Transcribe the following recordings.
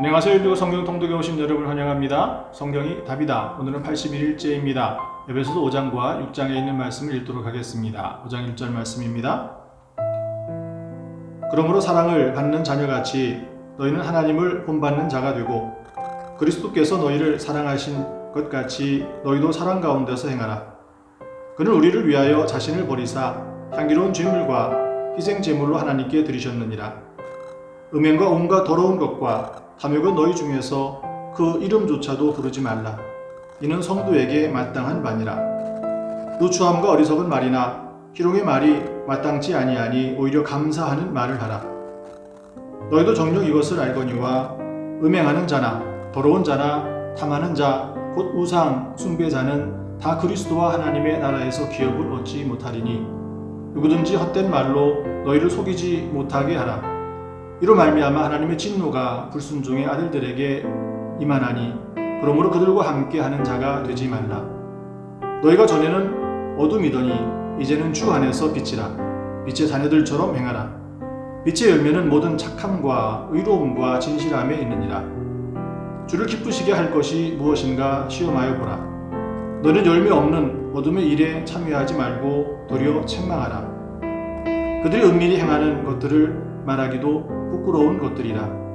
안녕하세요. 일부 성경 통독에 오신 여러분을 환영합니다. 성경이 답이다. 오늘은 81일째입니다. 에베소서 5장과 6장에 있는 말씀을 읽도록 하겠습니다. 5장 1절 말씀입니다. 그러므로 사랑을 갖는 자녀같이 너희는 하나님을 본받는 자가 되고 그리스도께서 너희를 사랑하신 것 같이 너희도 사랑 가운데서 행하라. 그는 우리를 위하여 자신을 버리사 향기로운 제물과 희생 제물로 하나님께 드리셨느니라. 음행과 온갖 더러운 것과 탐욕은 너희 중에서 그 이름조차도 부르지 말라. 이는 성도에게 마땅한 바니라. 누추함과 어리석은 말이나 희롱의 말이 마땅치 아니하니 오히려 감사하는 말을 하라. 너희도 정녕 이것을 알거니와 음행하는 자나 더러운 자나 탐하는 자 곧 우상 숭배자는 다 그리스도와 하나님의 나라에서 기업을 얻지 못하리니 누구든지 헛된 말로 너희를 속이지 못하게 하라. 이로 말미암아 하나님의 진노가 불순종의 아들들에게 임하나니 그러므로 그들과 함께 하는 자가 되지 말라. 너희가 전에는 어둠이더니 이제는 주 안에서 빛이라. 빛의 자녀들처럼 행하라. 빛의 열매는 모든 착함과 의로움과 진실함에 있느니라. 주를 기쁘시게 할 것이 무엇인가 시험하여 보라. 너는 열매 없는 어둠의 일에 참여하지 말고 도리어 책망하라. 그들이 은밀히 행하는 것들을 말하기도 부끄러운 것들이라.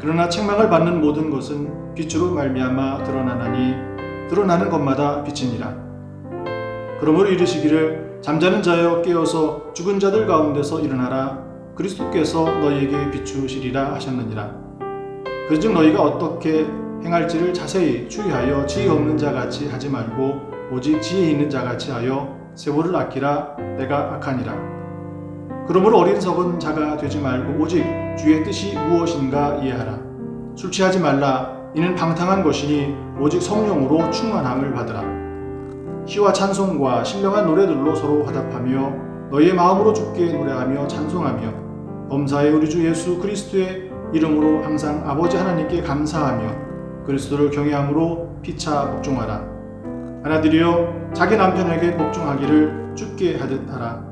그러나 책망을 받는 모든 것은 빛으로 말미암아 드러나나니 드러나는 것마다 빛이니라. 그러므로 이르시기를 잠자는 자여 깨어서 죽은 자들 가운데서 일어나라. 그리스도께서 너희에게 비추시리라 하셨느니라. 그즉 너희가 어떻게 행할지를 자세히 주의하여 지혜 없는 자 같이 하지 말고 오직 지혜 있는 자 같이 하여 세월을 아끼라 내가 악하니라. 그러므로 어린석은 자가 되지 말고 오직 주의 뜻이 무엇인가 이해하라. 술 취하지 말라. 이는 방탕한 것이니 오직 성령으로 충만함을 받으라. 시와 찬송과 신령한 노래들로 서로 화답하며 너희의 마음으로 주께 노래하며 찬송하며 범사의 우리 주 예수 그리스도의 이름으로 항상 아버지 하나님께 감사하며 그리스도를 경외함으로 피차 복종하라. 하나들이여 자기 남편에게 복종하기를 죽게 하듯 하라.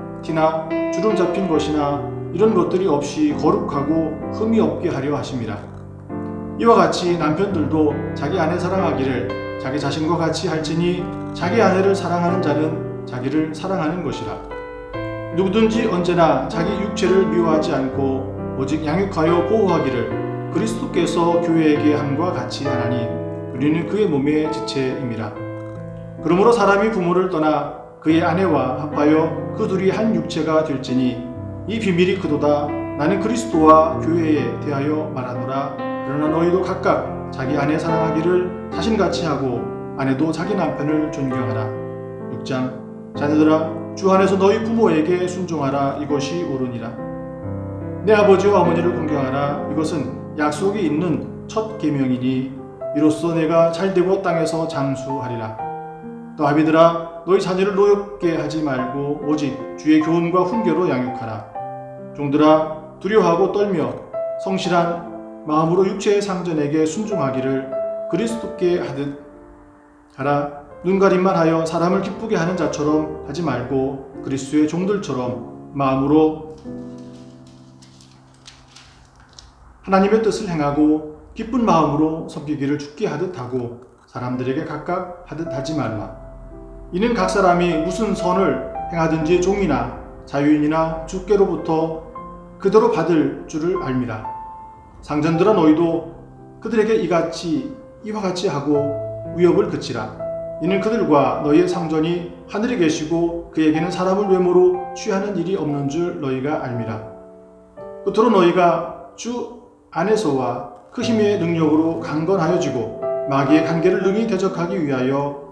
티나 주름 잡힌 것이나 이런 것들이 없이 거룩하고 흠이 없게 하려 하심이라. 이와 같이 남편들도 자기 아내 사랑하기를 자기 자신과 같이 할지니 자기 아내를 사랑하는 자는 자기를 사랑하는 것이라. 누구든지 언제나 자기 육체를 미워하지 않고 오직 양육하여 보호하기를 그리스도께서 교회에게 함과 같이 하나니 우리는 그의 몸의 지체임이라. 그러므로 사람이 부모를 떠나 그의 아내와 합하여 그 둘이 한 육체가 될지니 이 비밀이 크도다. 나는 그리스도와 교회에 대하여 말하노라. 그러나 너희도 각각 자기 아내 사랑하기를 자신같이 하고 아내도 자기 남편을 존경하라. 6장. 자녀들아 주 안에서 너희 부모에게 순종하라. 이것이 옳으니라. 내 아버지와 어머니를 공경하라. 이것은 약속이 있는 첫 계명이니 이로써 내가 잘되고 땅에서 장수하리라. 또 아비들아 너희 자녀를 노엽게 하지 말고 오직 주의 교훈과 훈계로 양육하라 종들아 두려워하고 떨며 성실한 마음으로 육체의 상전에게 순종하기를 그리스도께 하듯 하라 눈가림만 하여 사람을 기쁘게 하는 자처럼 하지 말고 그리스도의 종들처럼 마음으로 하나님의 뜻을 행하고 기쁜 마음으로 섬기기를 죽게 하듯 하고 사람들에게 각각 하듯 하지 말라. 이는 각 사람이 무슨 선을 행하든지 종이나 자유인이나 주께로부터 그대로 받을 줄을 알미라. 상전들아 너희도 그들에게 이같이 이와 같이 하고 위협을 그치라. 이는 그들과 너희의 상전이 하늘에 계시고 그에게는 사람을 외모로 취하는 일이 없는 줄 너희가 알미라. 끝으로 너희가 주 안에서와 그 힘의 능력으로 강건하여지고 마귀의 관계를 능히 대적하기 위하여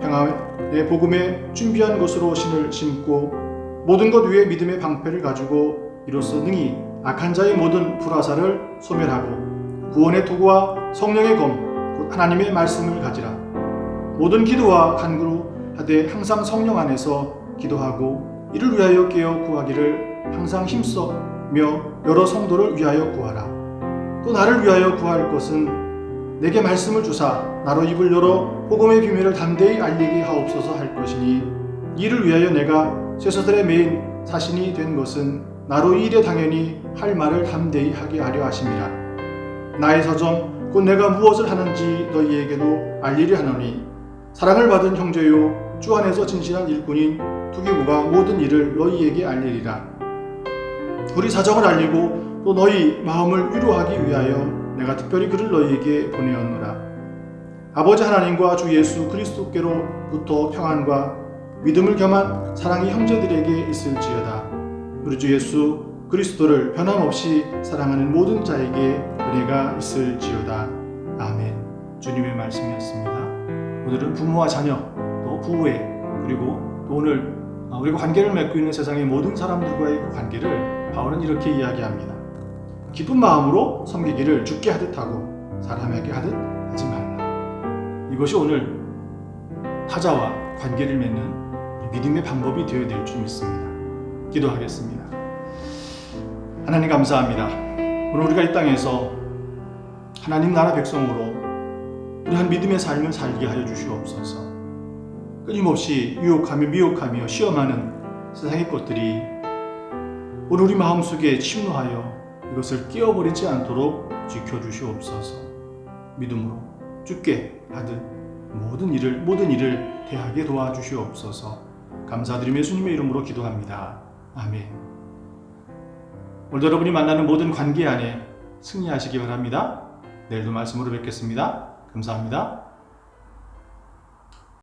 평화의 복음에 준비한 것으로 신을 신고 모든 것 위에 믿음의 방패를 가지고 이로써 능히 악한 자의 모든 불화사를 소멸하고 구원의 도구와 성령의 검 곧 하나님의 말씀을 가지라. 모든 기도와 간구로 하되 항상 성령 안에서 기도하고 이를 위하여 깨어 구하기를 항상 힘써며 여러 성도를 위하여 구하라. 또 나를 위하여 구할 것은 내게 말씀을 주사 나로 입을 열어 복음의 비밀을 담대히 알리게 하옵소서 할 것이니 이를 위하여 내가 쇠서들의 메인 사신이 된 것은 나로 이 일에 당연히 할 말을 담대히 하게 하려 하심이라. 나의 사정 곧 내가 무엇을 하는지 너희에게도 알리려 하노니 사랑을 받은 형제요 주 안에서 진실한 일꾼인 투기고가 모든 일을 너희에게 알리리라. 우리 사정을 알리고 또 너희 마음을 위로하기 위하여 내가 특별히 그를 너희에게 보내었노라. 아버지 하나님과 주 예수 그리스도께로부터 평안과 믿음을 겸한 사랑이 형제들에게 있을지어다. 우리 주 예수 그리스도를 변함없이 사랑하는 모든 자에게 은혜가 있을지어다. 아멘. 주님의 말씀이었습니다. 오늘은 부모와 자녀, 또 부부의 그리고 또 오늘 우리가 관계를 맺고 있는 세상의 모든 사람들과의 그 관계를 바울은 이렇게 이야기합니다. 기쁜 마음으로 섬기기를 죽게 하듯 하고 사람에게 하듯 하지 말라. 이것이 오늘 타자와 관계를 맺는 믿음의 방법이 되어야 될 줄 믿습니다. 기도하겠습니다. 하나님 감사합니다. 오늘 우리가 이 땅에서 하나님 나라 백성으로 우리한 믿음의 삶을 살게 하여 주시옵소서. 끊임없이 유혹하며 미혹하며 시험하는 세상의 것들이 오늘 우리 마음속에 침노하여 이것을 끼어버리지 않도록 지켜주시옵소서. 믿음으로 죽게 하듯 모든 일을 모든 일을 대하게 도와주시옵소서. 감사드리며 예수님의 이름으로 기도합니다. 아멘. 오늘 여러분이 만나는 모든 관계 안에 승리하시기 바랍니다. 내일도 말씀으로 뵙겠습니다. 감사합니다.